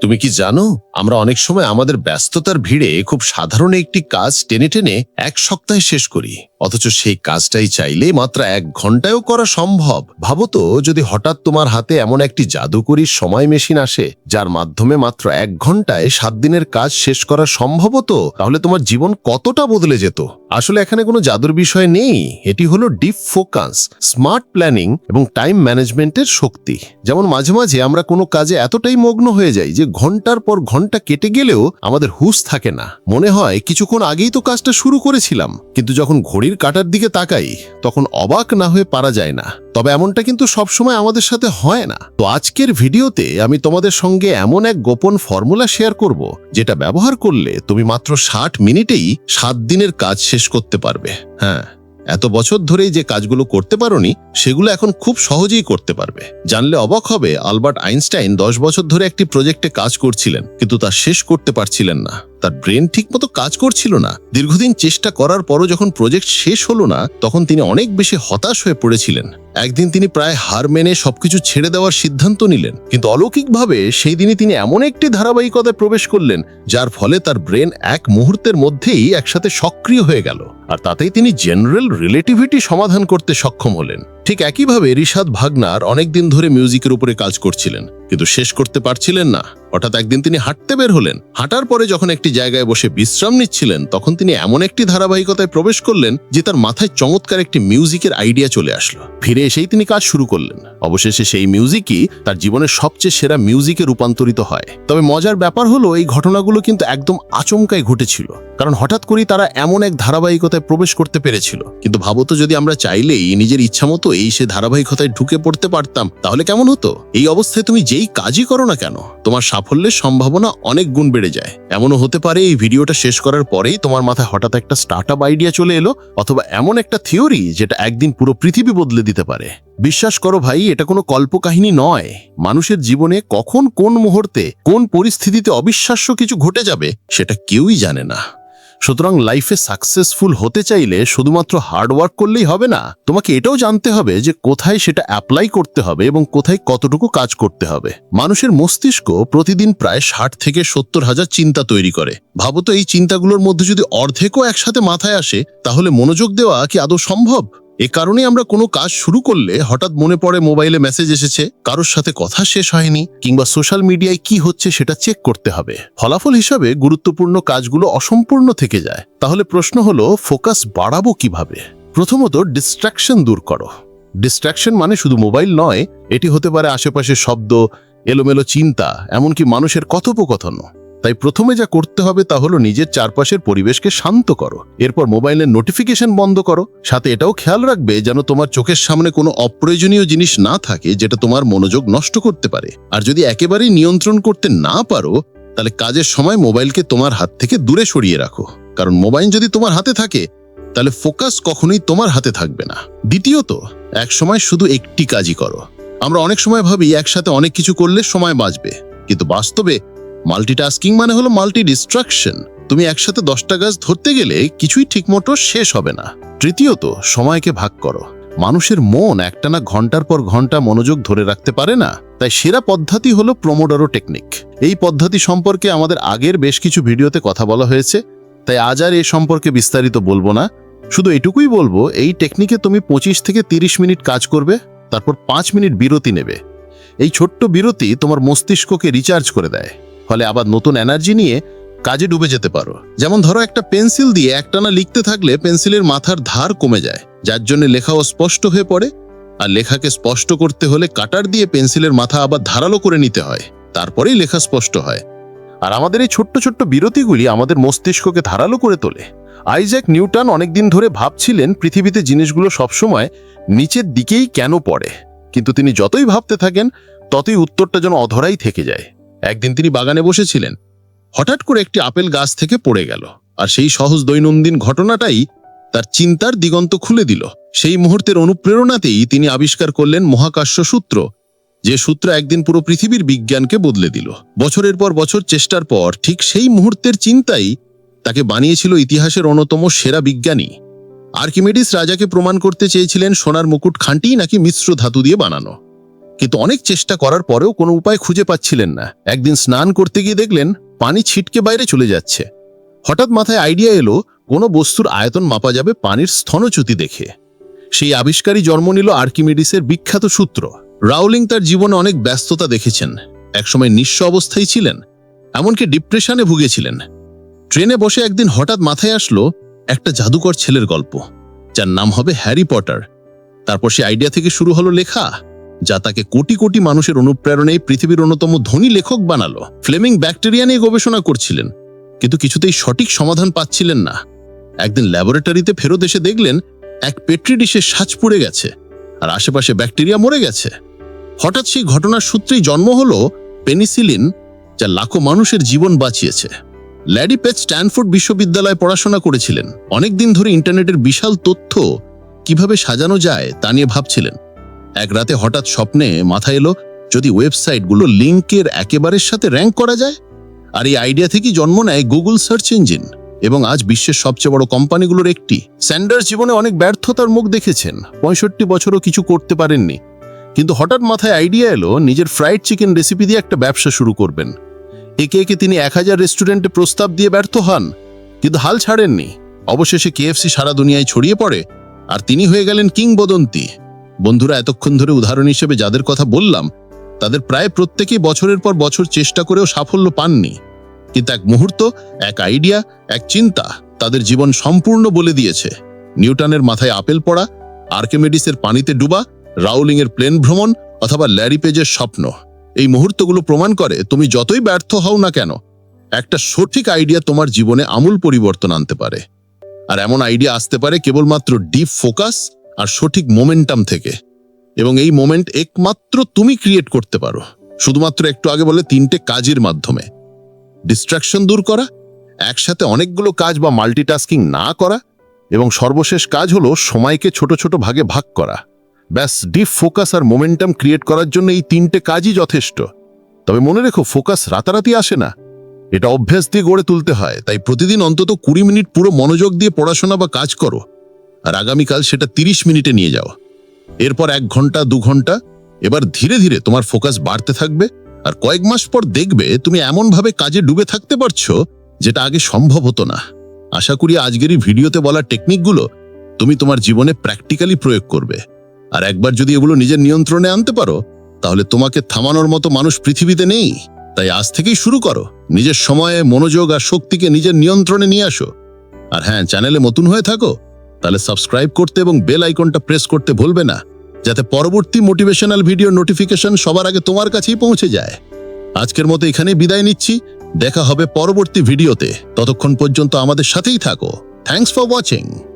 তুমি কি জানো, আমরা অনেক সময় আমাদের ব্যস্ততার ভিড়ে খুব সাধারণ একটি কাজ টেনে টেনে এক সপ্তাহে শেষ করি। অথচ সেই কাজটাই চাইলে মাত্র এক ঘন্টায়ও করা সম্ভব। ভাবো তো, যদি হঠাৎ তোমার হাতে এমন একটি জাদুকরী সময় মেশিন আসে, যার মাধ্যমে মাত্র এক ঘন্টায় সাত দিনের কাজ শেষ করা সম্ভব হতো, তাহলে তোমার জীবন কতটা বদলে যেত? আসলে এখানে কোনো জাদুর বিষয় নেই। এটি হলো ডিপ ফোকাস, স্মার্ট প্ল্যানিং এবং টাইম ম্যানেজমেন্টের শক্তি। যেমন মাঝে মাঝে আমরা কোনো কাজে এতটাই মগ্ন হয়ে যাই যে ঘণ্টার পর ঘণ্টা কেটে গেলেও আমাদের হুঁশ থাকে না। মনে হয় কিছুক্ষণ আগেই তো কাজটা শুরু করেছিলাম। কিন্তু যখন ঘড়ির কাটার দিকে তাকাই, তখন অবাক না হয়ে পারা যায় না। তবে এমনটা কিন্তু সবসময় আমাদের সাথে হয় না। তো আজকের ভিডিওতে আমি তোমাদের সঙ্গে এমন এক গোপন ফর্মুলা শেয়ার করব, যেটা ব্যবহার করলে তুমি মাত্র ষাট মিনিটেই সাত দিনের কাজ শেষ করতে পারবে। হ্যাঁ। এত বছর ধরেই যে কাজগুলো করতে পারোনি, সেগুলো এখন খুব সহজেই করতে পারবে। জানলে অবাক হবে, আলবার্ট আইনস্টাইন দশ বছর ধরে একটি প্রজেক্টে কাজ করছিলেন, কিন্তু তা শেষ করতে পারছিলেন না। তার ব্রেন ঠিকমতো কাজ করছিল না। দীর্ঘদিন চেষ্টা করার পরও যখন প্রজেক্ট শেষ হলো না, তখন তিনি অনেক বেশি হতাশ হয়ে পড়েছিলেন। একদিন তিনি প্রায় হার মেনে সবকিছু ছেড়ে দেওয়ার সিদ্ধান্ত নিলেন। কিন্তু অলৌকিকভাবে সেই দিনই তিনি এমন একটি ধারাবাহিকতায় প্রবেশ করলেন, যার ফলে তার ব্রেন এক মুহূর্তের মধ্যেই একসাথে সক্রিয় হয়ে গেল। আর তাতেই তিনি জেনারেল রিলেটিভিটি সমাধান করতে সক্ষম হলেন। ঠিক একইভাবে রিশাদ ভাগনার অনেকদিন ধরে মিউজিকের উপরে কাজ করছিলেন। কিন্তু শেষ করতে পারছিলেন না। হঠাৎ একদিন তিনি হাঁটতে বের হলেন। হাঁটার পরে যখন একটি জায়গায় বসে বিশ্রাম নিচ্ছিলেন, তখন তিনি এমন একটি ধারাবাহিকতায় প্রবেশ করলেন যে তার মাথায় চমৎকার একটি মিউজিকের আইডিয়া চলে আসলো। ফিরে এসেই তিনি কাজ শুরু করলেন। অবশেষে সেই মিউজিকই তার জীবনের সবচেয়ে সেরা মিউজিকে রূপান্তরিত হয়। তবে মজার ব্যাপার হলো, এই ঘটনাগুলো কিন্তু একদম আচমকাই ঘটেছিল। কারণ হঠাৎ করেই তারা এমন এক ধারাবাহিকতায় প্রবেশ করতে পেরেছিল। কিন্তু ভাবতো যদি আমরা চাইলেই নিজের ইচ্ছা মতো এই সে ধারাবাহিকতায় ঢুকে পড়তে পারতাম, তাহলে কেমন হতো? এই অবস্থায় তুমি যেই কাজই করো না কেন, তোমার সাফল্যের সম্ভাবনা অনেক গুণ বেড়ে যায়। এমনও হতে পারে এই ভিডিওটা শেষ করার পরেই তোমার মাথায় হঠাৎ একটা স্টার্ট আপ আইডিয়া চলে এলো, অথবা এমন একটা থিওরি যেটা একদিন পুরো পৃথিবী বদলে দিতে পারে। বিশ্বাস করো ভাই, এটা কোনো কল্পকাহিনী নয়। মানুষের জীবনে কখন কোন মুহূর্তে, কোন পরিস্থিতিতে অবিশ্বাস্য কিছু ঘটে যাবে, সেটা কেউই জানে না। সুতরাং লাইফে সাকসেসফুল হতে চাইলে শুধুমাত্র হার্ডওয়ার্ক করলেই হবে না। তোমাকে এটাও জানতে হবে যে কোথায় সেটা অ্যাপ্লাই করতে হবে এবং কোথায় কতটুকু কাজ করতে হবে। মানুষের মস্তিষ্ক প্রতিদিন প্রায় ষাট থেকে সত্তর হাজার চিন্তা তৈরি করে। ভাবতো এই চিন্তাগুলোর মধ্যে যদি অর্ধেকও একসাথে মাথায় আসে, তাহলে মনোযোগ দেওয়া কি আদৌ সম্ভব? এ কারণে আমরা কোনো কাজ শুরু করলে হঠাৎ মনে পড়ে মোবাইলে মেসেজ এসেছে, কারোর সাথে কথা শেষ হয়নি, কিংবা সোশ্যাল মিডিয়ায় কি হচ্ছে সেটা চেক করতে হবে। ফলাফল হিসাবে গুরুত্বপূর্ণ কাজগুলো অসম্পূর্ণ থেকে যায়। তাহলে প্রশ্ন হলো, ফোকাস বাড়াবো কীভাবে? প্রথমত, ডিস্ট্রাকশন দূর করো। ডিস্ট্রাকশন মানে শুধু মোবাইল নয়, এটি হতে পারে আশেপাশের শব্দ, এলোমেলো চিন্তা, এমনকি মানুষের কথোপকথন তাই প্রথমে যা করতে হবে তা হলো নিজের চারপাশের পরিবেশকে শান্ত করো। এরপর মোবাইলের নোটিফিকেশন বন্ধ করো। সাথে এটাও খেয়াল রাখবে যেন তোমার চোখের সামনে কোনো অপ্রয়োজনীয় জিনিস না থাকে যেটা তোমার মনোযোগ নষ্ট করতে পারে। আর যদি একেবারেই নিয়ন্ত্রণ করতে না পারো, তাহলে কাজের সময় মোবাইলকে তোমার হাত থেকে দূরে সরিয়ে রাখো। কারণ মোবাইল যদি তোমার হাতে থাকে, তাহলে ফোকাস কখনোই তোমার হাতে থাকবে না। দ্বিতীয়ত এক সময় শুধু একটি কাজই করো। আমরা অনেক সময় ভাবি একসাথে অনেক কিছু করলে সময় বাঁচবে। কিন্তু বাস্তবে মাল্টিটাস্কিং মানে হলো মাল্টি ডিস্ট্রাকশন তুমি একসাথে দশটা গাছ ধরতে গেলে কিছুই ঠিকমতো শেষ হবে না। তৃতীয়ত, সময়কে ভাগ করো। মানুষের মন একটানা ঘণ্টার পর ঘণ্টা মনোযোগ ধরে রাখতে পারে না, তাই সেরা পদ্ধতি হলো প্রোমোডারো টেকনিক। এই পদ্ধতি সম্পর্কে আমাদের আগের বেশ কিছু ভিডিওতে কথা বলা হয়েছে, তাই আজ আর এ সম্পর্কে বিস্তারিত বলব না। শুধু এটুকুই বলব, এই টেকনিকে তুমি পঁচিশ থেকে তিরিশ মিনিট কাজ করবে, তারপর পাঁচ মিনিট বিরতি নেবে। এই ছোট্ট বিরতি তোমার মস্তিষ্ককে রিচার্জ করে দেয়। ফলে আবার নতুন এনার্জি নিয়ে কাজে ডুবে যেতে পারো। যেমন ধরো একটা পেন্সিল দিয়ে একটানা লিখতে থাকলে পেন্সিলের মাথার ধার কমে যায়, যার জন্য লেখাও স্পষ্ট হয়ে পড়ে। আর লেখাকে স্পষ্ট করতে হলে কাটার দিয়ে পেন্সিলের মাথা আবার ধারালো করে নিতে হয়, তারপরেই লেখা স্পষ্ট হয়। আর আমাদের এই ছোট্ট ছোট্ট বিরতিগুলি আমাদের মস্তিষ্ককে ধারালো করে তোলে। আইজ্যাক নিউটন অনেকদিন ধরে ভাবছিলেন পৃথিবীতে জিনিসগুলো সবসময় নিচের দিকেই কেন পড়ে। কিন্তু তিনি যতই ভাবতে থাকেন, ততই উত্তরটা যেন অধরাই থেকে যায়। একদিন তিনি বাগানে বসেছিলেন। হঠাৎ করে একটি আপেল গাছ থেকে পড়ে গেল, আর সেই সহজ দৈনন্দিন ঘটনাটাই তার চিন্তার দিগন্ত খুলে দিল। সেই মুহূর্তের অনুপ্রেরণাতেই তিনি আবিষ্কার করলেন মহাকাশ্য সূত্র, যে সূত্র একদিন পুরো পৃথিবীর বিজ্ঞানকে বদলে দিল। বছরের পর বছর, চেষ্টার পর, ঠিক সেই মুহূর্তের চিন্তাই তাকে বানিয়েছিল ইতিহাসের অন্যতম সেরা বিজ্ঞানী। আর্কিমেডিস রাজাকে প্রমাণ করতে চেয়েছিলেন সোনার মুকুট খাঁটি নাকি মিশ্র ধাতু দিয়ে বানানো। কিন্তু অনেক চেষ্টা করার পরেও কোনো উপায় খুঁজে পাচ্ছিলেন না। একদিন স্নান করতে গিয়ে দেখলেন পানি ছিটকে বাইরে চলে যাচ্ছে। হঠাৎ মাথায় আইডিয়া এলো, কোনো বস্তুর আয়তন মাপা যাবে পানির স্থনচ্যুতি দেখে। সেই আবিষ্কারই জন্ম নিল আর্কিমিডিসের বিখ্যাত সূত্র। রাউলিং তার জীবনে অনেক ব্যস্ততা দেখেছেন। একসময় নিঃস্ব অবস্থায় ছিলেন, এমনকি ডিপ্রেশনে ভুগেছিলেন। ট্রেনে বসে একদিন হঠাৎ মাথায় আসলো একটা জাদুকর ছেলের গল্প, যার নাম হবে হ্যারি পটার। তারপর সে আইডিয়া থেকে শুরু হলো লেখা। যা তাকে কোটি কোটি মানুষের অনুপ্রেরণায় পৃথিবীর অন্যতম ধনী লেখক বানালো। ফ্লেমিং ব্যাকটেরিয়া নিয়ে গবেষণা করছিলেন, কিন্তু কিছুতেই সঠিক সমাধান পাচ্ছিলেন না। একদিন ল্যাবরেটরিতে ফেরত এসে দেখলেন, এক পেট্রি ডিশে সাজ পড়ে গেছে, আর আশেপাশে ব্যাকটেরিয়া মরে গেছে। হঠাৎ সেই ঘটনার সূত্রেই জন্ম হলো পেনিসিলিন, যা লাখো মানুষের জীবন বাঁচিয়েছে। ল্যাডি পেট স্ট্যানফোর্ড বিশ্ববিদ্যালয়ে পড়াশোনা করেছিলেন। অনেক দিন ধরে ইন্টারনেটের বিশাল তথ্য কীভাবে সাজানো যায় তা নিয়ে ভাবছিলেন। এক রাতে হঠাৎ স্বপ্নে মাথায় এলো যদি ওয়েবসাইটগুলো লিঙ্কের একেবারের সাথে র্যাঙ্ক করা যায়? আর এই আইডিয়া থেকেই জন্ম নেয় গুগল সার্চ ইঞ্জিন। এবং আজ বিশ্বের সবচেয়ে বড় কোম্পানিগুলোর একটি। স্যান্ডার্স জীবনে অনেক ব্যর্থতার মুখ দেখেছেন। পঁয়ষট্টি বছরও কিছু করতে পারেননি। কিন্তু হঠাৎ মাথায় আইডিয়া এলো, নিজের ফ্রাইড চিকেন রেসিপি দিয়ে একটা ব্যবসা শুরু করবেন। একে একে তিনি এক হাজার রেস্টুরেন্টে প্রস্তাব দিয়ে ব্যর্থ হন। কিন্তু হাল ছাড়েননি। অবশেষে কেএফসি সারা দুনিয়ায় ছড়িয়ে পড়ে। আর তিনি হয়ে গেলেন কিংবদন্তি। বন্ধুরা, এতক্ষণ ধরে উদাহরণ হিসেবে যাদের কথা বললাম, তাদের প্রায় প্রত্যেকেই বছরের পর বছর চেষ্টা করেও সাফল্য পাননি। কিন্তু এক মুহূর্ত, এক আইডিয়া এক চিন্তা তাদের জীবন সম্পূর্ণ বলে দিয়েছে। নিউটনের মাথায় আপেল পড়া, আর্কেমেডিসের পানিতে ডুবা রাউলিং এর প্লেন ভ্রমণ অথবা ল্যারি পেজের স্বপ্ন। এই মুহূর্তগুলো প্রমাণ করে তুমি যতই ব্যর্থ হও না কেন, একটা সঠিক আইডিয়া তোমার জীবনে আমূল পরিবর্তন আনতে পারে। আর এমন আইডিয়া আসতে পারে কেবলমাত্র ডিপ ফোকাস আর সঠিক মোমেন্টাম থেকে। এবং এই মোমেন্ট একমাত্র তুমি ক্রিয়েট করতে পারো। শুধুমাত্র একটু আগে বলে তিনটে কাজের মাধ্যমে। ডিস্ট্রাকশন দূর করা, একসাথে অনেকগুলো কাজ বা মাল্টিটাস্কিং না করা, এবং সর্বশেষ কাজ হলো সময়কে ছোট ছোট ভাগে ভাগ করা। ব্যাস ডিপ ফোকাস আর মোমেন্টাম ক্রিয়েট করার জন্য এই তিনটে কাজই যথেষ্ট। তবে মনে রেখো ফোকাস রাতারাতি আসে না। এটা অভ্যাস দিয়ে গড়ে তুলতে হয়, তাই প্রতিদিন অন্তত কুড়ি মিনিট পুরো মনোযোগ দিয়ে পড়াশোনা বা কাজ করো। আর আগামীকাল সেটা তিরিশ মিনিটে নিয়ে যাও এরপর এক ঘণ্টা, দু ঘণ্টা, এবার ধীরে ধীরে তোমার ফোকাস বাড়তে থাকবে আর কয়েক মাস পর দেখবে তুমি এমনভাবে কাজে ডুবে থাকতে পারছ যেটা আগে সম্ভব হতো না। আশা করি আজকের এই ভিডিওতে বলা টেকনিকগুলো তুমি তোমার জীবনে প্র্যাকটিক্যালি প্রয়োগ করবে। আর একবার যদি এগুলো নিজের নিয়ন্ত্রণে আনতে পারো, তাহলে তোমাকে থামানোর মতো মানুষ পৃথিবীতে নেই। তাই আজ থেকেই শুরু করো। নিজের সময়ে, মনোযোগ আর শক্তিকে নিজের নিয়ন্ত্রণে নিয়ে আসো। আর হ্যাঁ চ্যানেলে নতুন হয়ে থাকো। তাহলে সাবস্ক্রাইব করতে এবং বেল আইকনটা প্রেস করতে ভুলবে না, যাতে পরবর্তী মোটিভেশনাল ভিডিও নোটিফিকেশন সবার আগে তোমার কাছেই পৌঁছে যায়। আজকের মতো এখানেই বিদায় নিচ্ছি, দেখা হবে পরবর্তী ভিডিওতে ততক্ষণ পর্যন্ত আমাদের সাথেই থাকো। Thanks for watching